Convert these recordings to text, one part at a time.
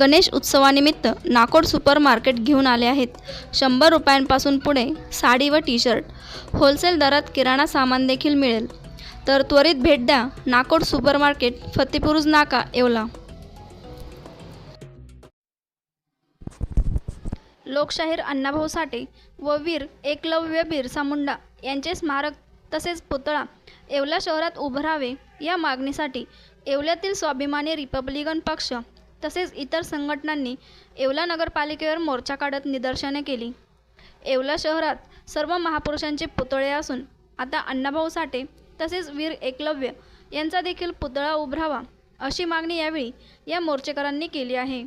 गणेश उत्सवानिमित्त Nakod super market घेऊन आले आहेत. शंभर रुपयांपासून पुढे साडी व टी शर्ट होलसेल दरात किराणा सामान देखील मिळेल. तर त्वरित भेट द्या. नाकोड सुपर मार्केट फतेपुरुज नाका येवला. लोकशाहीर अण्णाभाऊ साठे व वीर एकलव्य बिरसा मुंडा यांचे स्मारक तसेच पुतळा येवला शहरात उभं या मागणीसाठी येवल्यातील स्वाभिमानी रिपब्लिकन पक्ष तसेच इतर संघटनांनी येवला नगरपालिकेवर मोर्चा काढत निदर्शने केली. येवला शहरात सर्व महापुरुषांचे पुतळे असून आता अण्णाभाऊ साठे तसेच वीर एकलव्य यांचा देखील पुतळा उभरावा अशी मागणी यावेळी या मोर्चेकरांनी केली आहे.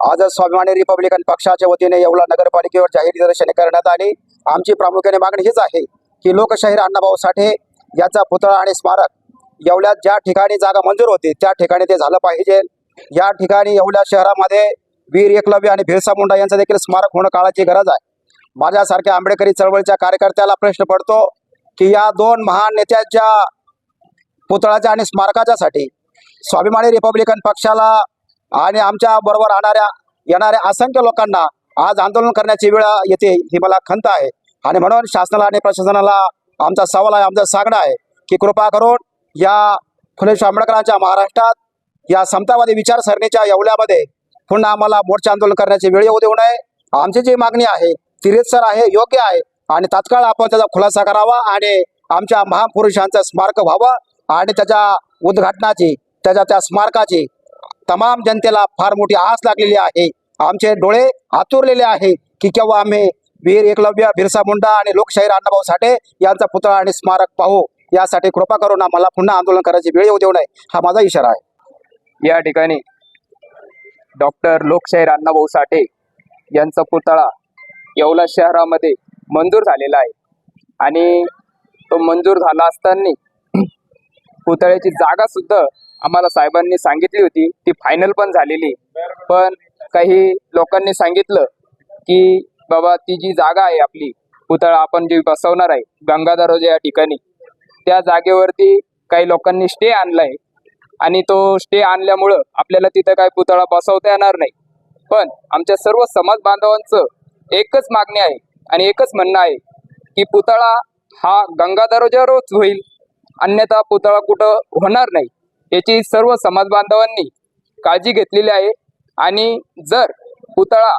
आज स्वाभिमानी रिपब्लिकन पक्षाच्या वतीने येवला नगरपालिकेवर जाहीर निदर्शने करण्यात आली. आमची प्रामुख्याने मागणी हीच आहे की लोकशाहीर अण्णाभाऊ साठे यांचा पुतळा आणि स्मारक येवल्यात ज्या ठिकाणी जागा मंजूर होती त्या ठिकाणी ते झालं पाहिजे. या ठिकाणी येवल्या शहरामध्ये वीर एकलव्य आणि भिरसा मुंडा यांचं देखील स्मारक होणं काळाची गरज आहे. माझ्यासारख्या आंबेडकरी चळवळीच्या कार्यकर्त्याला प्रश्न पडतो की या दोन महान नेत्यांच्या पुतळ्याच्या आणि स्मारकाच्यासाठी स्वाभिमानी रिपब्लिकन पक्षाला आणि आमच्या बरोबर राहणाऱ्या येणाऱ्या असंख्य लोकांना आज आंदोलन करण्याची वेळ येते ही मला खंत आहे. आणि म्हणून शासनाला आणि प्रशासनाला आमचा सवाल आहे आमचं सांगणं आहे की कृपा करून या फुले आंबेडकरांच्या महाराष्ट्रात या समतावादी विचारसरणीच्या येवल्यामध्ये पुन्हा आम्हाला मोर्चा आंदोलन करण्याची वेळ येऊ देऊ नये. आमची जी मागणी आहे ती रीतसर आहे योग्य आहे. आणि तात्काळ आपण त्याचा खुलासा करावा आणि आमच्या महापुरुषांचं स्मारक व्हावं आणि त्याच्या उद्घाटनाची त्याच्या त्या स्मारकाची तमाम जनतेला फार मोठी आस लागलेली आहे. आमचे डोळे आतुरलेले आहे की केव्हा आम्ही वीर एकलव्य बिरसा मुंडा आणि लोकशाहीर अण्णाभाऊ साठे यांचा पुतळा आणि स्मारक पाहू. यासाठी कृपा करून आम्हाला पुन्हा आंदोलन करायची वेळ येऊ देऊ नये. हा माझा इशारा आहे. या ठिकाणी डॉक्टर लोकशाहीर अण्णाभाऊ साठे यांचा पुतळा येवला शहरामध्ये मंजूर झालेला आहे. आणि तो मंजूर झाला असताना पुतळ्याची जागा सुद्धा आम्हाला साहेबांनी सांगितली होती. ती फायनल पण झालेली. पण काही लोकांनी सांगितलं की बाबा ती जी जागा आहे आपली पुतळा आपण जी बसवणार आहे गंगाधर या ठिकाणी त्या जागेवरती काही लोकांनी स्टे आणलाय. आणि तो स्टे आणल्यामुळं आपल्याला तिथं काय पुतळा बसवता येणार नाही. पण आमच्या सर्व समाज बांधवांचं एकच मागणी आहे आणि एकच म्हणणं आहे की पुतळा हा गंगाधरोजावरच होईल. अन्यथा पुतळा कुठं होणार नाही. याची सर्व समाज बांधवांनी काळजी घेतलेली आहे. आणि जर पुतळा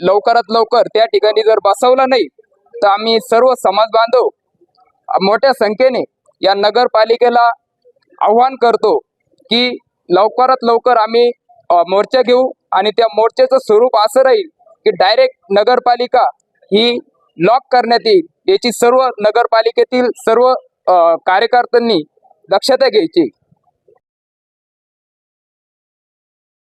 लवकरात लवकर त्या ठिकाणी जर बसवला नाही तर आम्ही सर्व समाज बांधव मोठ्या संख्येने या नगरपालिकेला आव्हान करतो की लवकरात लवकर आम्ही मोर्चा घेऊ आणि त्या मोर्चाचं स्वरूप असं राहील की डायरेक्ट नगरपालिका ही लॉक करण्यात येईल. याची सर्व नगरपालिकेतील सर्व कार्यकर्त्यांनी दक्षता घ्यायची.